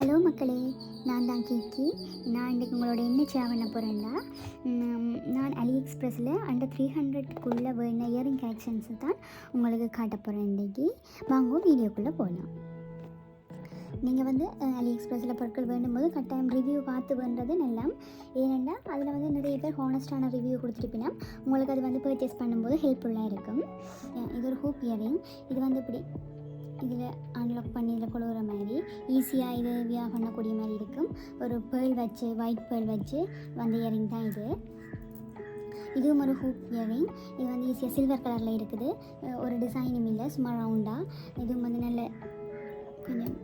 Hello மக்களே நான் தான் கீக்கி நான் இன்றைக்கு உங்களோட என்ன ஷேர் பண்ண போகிறேன்னா நான் அலி எக்ஸ்பிரஸில் அண்டர் த்ரீ ஹண்ட்ரட்குள்ளே வேண இயரிங் கலெக்ஷன்ஸை தான் உங்களுக்கு காட்ட போகிறேன் இன்றைக்கி. வாங்க வீடியோக்குள்ளே போகலாம் நீங்கள் வந்து அலி எக்ஸ்பிரஸில் பொருட்கள் வேண்டும்போது கட்டாயம் ரிவ்யூ பார்த்து வேண்டது நல்லா ஏனென்னா அதில் வந்து நிறைய பேர் ஹானஸ்டான ரிவ்யூ கொடுத்துருப்பினா உங்களுக்கு அது வந்து பர்ச்சேஸ் பண்ணும்போது ஹெல்ப்ஃபுல்லாக இருக்கும். இது ஒரு ஹூப் இயரிங் இது வந்து இப்படி இதில் அன்லாக் பண்ணி இதில் கொழுவுற மாதிரி ஈஸியாக இது வியாக பண்ணக்கூடிய மாதிரி இருக்கும். ஒரு பேர்ல் வச்சு ஒயிட் பேர்ல் வச்சு வந்த இயரிங் தான் இது. இதுவும் ஒரு ஹூப் இயரிங் இது வந்து ஈஸியாக சில்வர் கலரில் இருக்குது. ஒரு டிசைனும் இல்லை சும்மா ரவுண்டாக இதுவும் வந்து நல்ல கொஞ்சம்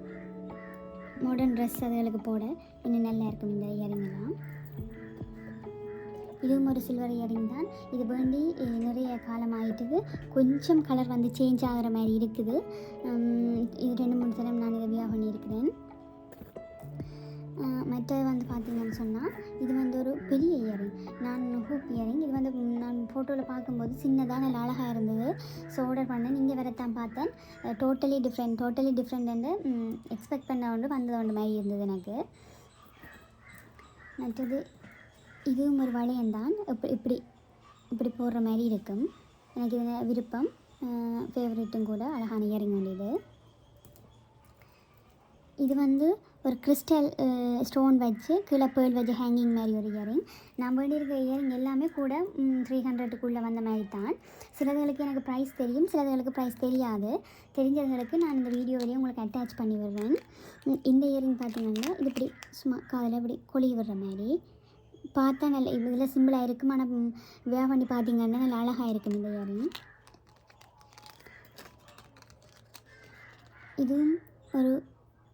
மாடர்ன் ட்ரெஸ் அதுகளுக்கு போட இன்னும் நல்லா இருக்கும் இந்த இயரிங் எல்லாம். இதுவும் ஒரு சில்வர் இயரிங் தான். இது வேண்டி நிறைய காலம் ஆகிட்டுது கொஞ்சம் கலர் வந்து சேஞ்ச் ஆகிற மாதிரி இருக்குது. இது ரெண்டு மூணு தரம் நான் இதை பண்ணியிருக்கிறேன். மற்றது வந்து பார்த்தீங்கன்னு சொன்னால் இது வந்து ஒரு பெரிய இயரிங் நான் ஹூப் இயரிங் இது வந்து நான் ஃபோட்டோவில் பார்க்கும்போது சின்னதாக நல்ல அழகாக இருந்தது. ஸோ ஆர்டர் பண்ணேன். இங்கே வரத்தான் பார்த்தேன். Totally different totally different expect பண்ண ஒன்று வந்தது ஒன்று மாதிரி இருந்தது எனக்கு. மற்றது இதுவும் ஒரு வளையம்தான். இப்படி இப்படி இப்படி போடுற மாதிரி இருக்கும். எனக்கு இது விருப்பம். ஃபேவரெட்டும் கூட அழகான இயரிங் வேண்டியது இது. வந்து ஒரு கிறிஸ்டல் ஸ்டோன் வச்சு கீழே பேர்ல் வச்சு ஹேங்கிங் மாதிரி ஒரு இயரிங். நான் வேண்டியிருக்க இயரிங் எல்லாமே கூட த்ரீ ஹண்ட்ரடுக்குள்ளே வந்த மாதிரி தான் சிலதுகளுக்கு எனக்கு ப்ரைஸ் தெரியும் சிலதுகளுக்கு ப்ரைஸ் தெரியாது. தெரிஞ்சவர்களுக்கு நான் இந்த வீடியோவிலேயே உங்களுக்கு அட்டாச் பண்ணி விடுறேன். இந்த இயரிங் பார்த்தீங்கன்னா இது இப்படி சும்மா காதில் இப்படி கொழி விடுற மாதிரி. பார்த்தா நல்ல இதில் சிம்பிளாக இருக்கும் ஆனால் வேவ் பண்ணி பார்த்தீங்கன்னா நல்லா அழகாக இருக்கும் இந்த இயரிங் இதுவும் ஒரு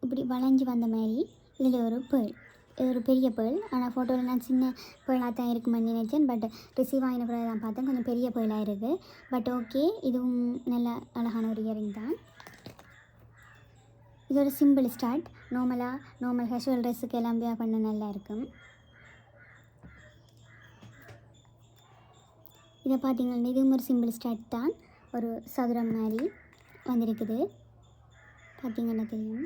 இப்படி வளைஞ்சு வந்த மாதிரி. இதில் ஒரு பேர் இது ஒரு பெரிய பேர் ஆனால் ஃபோட்டோவில் நான் சின்ன பேர்லாக தான் இருக்குமென்னு நினச்சேன். பட் ரிசீவ் ஆகின பிறகு தான் பார்த்தேன். கொஞ்சம் பெரிய பேர்லாக இருக்குது பட் ஓகே இதுவும் நல்ல அழகான ஒரு இயரிங் தான். இது ஒரு சிம்பிள் ஸ்டார்ட் நார்மலாக நார்மல் கேஷுவல் ட்ரெஸ்ஸுக்கு எல்லாம் வியா பண்ண நல்லா இருக்கும். இதை பார்த்தீங்கன்னா இதுவும் ஒரு சிம்பிள் ஸ்டார்ட் தான் ஒரு சதுரம் மாதிரி வந்திருக்குது. பார்த்தீங்கன்னா தெரியும்.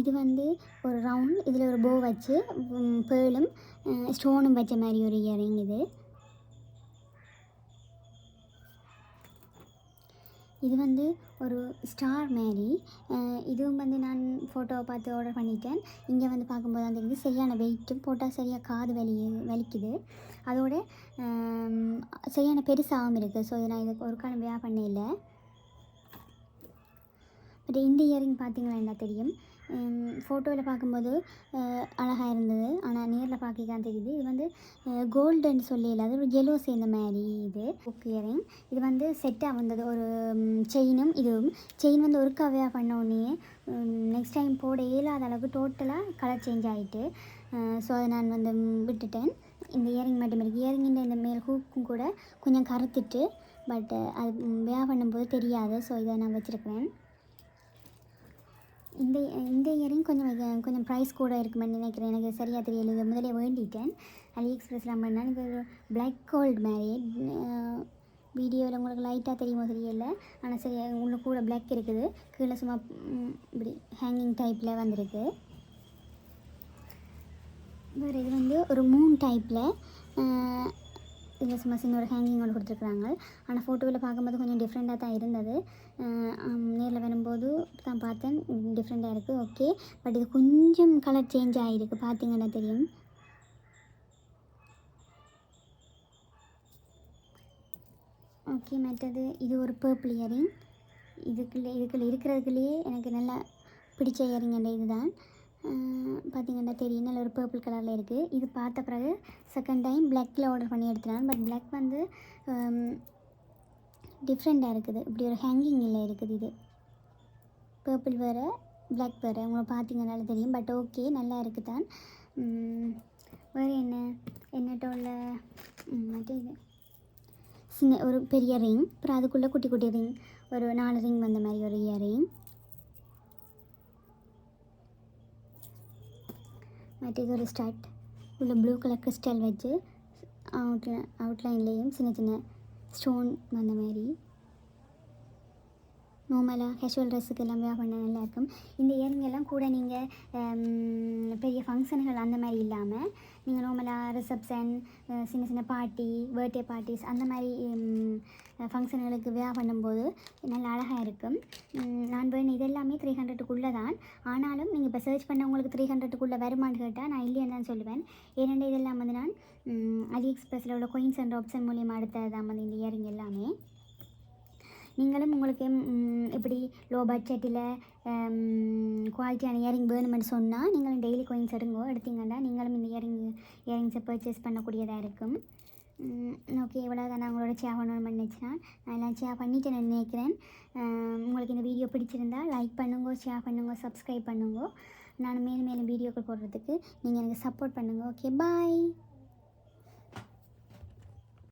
இது வந்து ஒரு ரவுண்ட் இதில் ஒரு போ வச்சு பேர்லும் ஸ்டோனும் வச்ச மாதிரி ஒரு இயரிங் இது. இது வந்து ஒரு ஸ்டார் மேரி இதுவும் வந்து நான் ஃபோட்டோவை பார்த்து ஆர்டர் பண்ணிட்டேன். இங்கே வந்து பார்க்கும்போது தான் தெரியுது சரியான வெயிட்டும் போட்டால் சரியாக காது வலி வலிக்குது. அதோட சரியான பெருசாகவும் இருக்குது ஸோ நான் இதுக்கு ஒரு காலம் வியா பண்ண இல்லை. பட் இந்த இயரிங் பார்த்தீங்களா என்ன தெரியும்? ஃபோட்டோவில் பார்க்கும்போது அழகாக இருந்தது. ஆனால் நேரில் பார்க்க தான் தெரியுது. இது வந்து கோல்டுன்னு சொல்லி அது ஒரு எல்லோ சேர்ந்த மாதிரி இது. புக் இயரிங் இது வந்து செட்டாக வந்தது. ஒரு செயினும் இதுவும். செயின் வந்து ஒருக்காவே பண்ண உடனே நெக்ஸ்ட் டைம் போட இயலாத அளவுக்கு டோட்டலாக கலர் சேஞ்ச் ஆகிட்டு ஸோ அதை நான் வந்து விட்டுட்டேன். இந்த இயரிங் மட்டும் இருக்குது இயரிங்கின்ற இந்த மேல் ஹூக்கும் கூட கொஞ்சம் கருத்துட்டு பட் அது வியா பண்ணும்போது தெரியாது. ஸோ இதை நான் வச்சுருக்கிறேன். இந்த இந்த இயரிங் கொஞ்சம் கொஞ்சம் ப்ரைஸ் கூட இருக்குமென்னு நினைக்கிறேன். எனக்கு சரியாக தெரியல. இது முதலே வேண்டிட்டேன். அலி எக்ஸ்பிரஸில் பண்ணால் எனக்கு ஒரு பிளாக் கோல்டு மாதிரி வீடியோவில் உங்களுக்கு லைட்டாக தெரியுமோ தெரியல. ஆனால் சரி உள்ள கூட பிளாக் இருக்குது. கீழே சும்மா இப்படி ஹேங்கிங் டைப்பில் வந்திருக்கு. வேறு இது வந்து ஒரு மூணு டைப்பில் இதில் மசின் ஒரு ஹேங்கிங் ஒன்று கொடுத்துருக்குறாங்க. ஆனால் ஃபோட்டோவில் பார்க்கும்போது கொஞ்சம் டிஃப்ரெண்ட்டாக தான் இருந்தது. நேரில் வரும்போது தான் பார்த்தேன். டிஃப்ரெண்ட்டாக இருக்குது ஓகே பட் இது கொஞ்சம் கலர் சேஞ்ச் ஆகிருக்கு பார்த்தீங்கன்னா தெரியும். ஓகே மற்றது இது ஒரு பர்பிள் இயரிங் இதுக்குள்ளே இதுக்குள்ளே இருக்கிறதுக்குள்ளேயே எனக்கு நல்லா பிடிச்ச இயரிங் அந்த இதுதான். பார்த்தீங்கன்னா தெரியும். நல்ல ஒரு பர்பிள் கலரில் இருக்குது இது பார்த்த பிறகு செகண்ட் டைம் பிளாக்கில் ஆர்டர் பண்ணி எடுத்துட்டேன் பட் பிளாக் வந்து டிஃப்ரெண்ட்டாக இருக்குது. இப்படி ஒரு ஹேங்கிங்கில் இருக்குது இது. பர்பிள் வேறு பிளாக் வேறு. உங்களை பார்த்தீங்கனால தெரியும். பட் ஓகே நல்லா இருக்குது தான் வேறு என்ன? என்னட்டோ உள்ள மற்ற இது? சின்ன ஒரு பெரிய ரிங் அப்புறம் அதுக்குள்ளே குட்டி குட்டி ரிங் ஒரு நாலு ரிங் வந்த மாதிரி ஒரு இயர் ரிங் இது ஒரு ஸ்டார்ட் உள்ள ப்ளூ கலர் கிறிஸ்டல் வச்சு அவுட்ல அவுட்லைன்லேயும் சின்ன சின்ன ஸ்டோன் வந்த மாதிரி நார்மலாக கேஷுவல் ட்ரெஸ்ஸுக்கு எல்லாம் பண்ண நல்லாயிருக்கும். இந்த இயரிங் கூட நீங்கள் பெரிய ஃபங்க்ஷனுகள் அந்த மாதிரி இல்லாமல் நீங்கள் நார்மலாக ரிசப்ஷன் சின்ன சின்ன பார்ட்டி பர்த்டே பார்ட்டிஸ் அந்த மாதிரி ஃபங்க்ஷன்களுக்கு வேர் பண்ணும்போது நல்ல அழகாக இருக்கும். நான் வேணும் இது எல்லாமே த்ரீ ஹண்ட்ரட்டுக்குள்ளே தான் ஆனாலும் நீங்கள் இப்போ சர்ச் பண்ண உங்களுக்கு த்ரீ ஹண்ட்ரட்டுக்குள்ளே வருமான்னு கேட்டால் நான் இல்லைன்னு தான் சொல்லுவேன். ஏனென்றால் இதெல்லாம் வந்து நான் அலி எக்ஸ்பிரஸில் உள்ள கொயின்ஸ் அண்ட் ஆப்ஷன் மூலியமாக எடுத்தது தான் வந்து இந்த இயரிங் எல்லாமே. நீங்களும் உங்களுக்கு இப்படி லோ பட்ஜெட்டில் குவாலிட்டியான இயரிங் வேணுமென்னு சொன்னால் நீங்களும் டெய்லி கோயின்ஸ் எடுங்கோ எடுத்தீங்கன்னா நீங்களும் இந்த இயரிங் இயரிங்ஸை பர்ச்சேஸ் பண்ணக்கூடியதாக இருக்கும். ஓகே இவ்வளோ தான் நான் உங்களோட ஷேர் பண்ணணும்னு நினச்சேன். நான் எல்லாம் ஷேர் பண்ணிட்டு நான் நினைக்கிறேன் உங்களுக்கு இந்த வீடியோ பிடிச்சிருந்தா லைக் பண்ணுங்க ஷேர் பண்ணுங்க சப்ஸ்கிரைப் பண்ணுங்க. நான் மேலும் மேலும் வீடியோக்கள் போடுறதுக்கு நீங்கள் எனக்கு சப்போர்ட் பண்ணுங்கள் ஓகே பாய்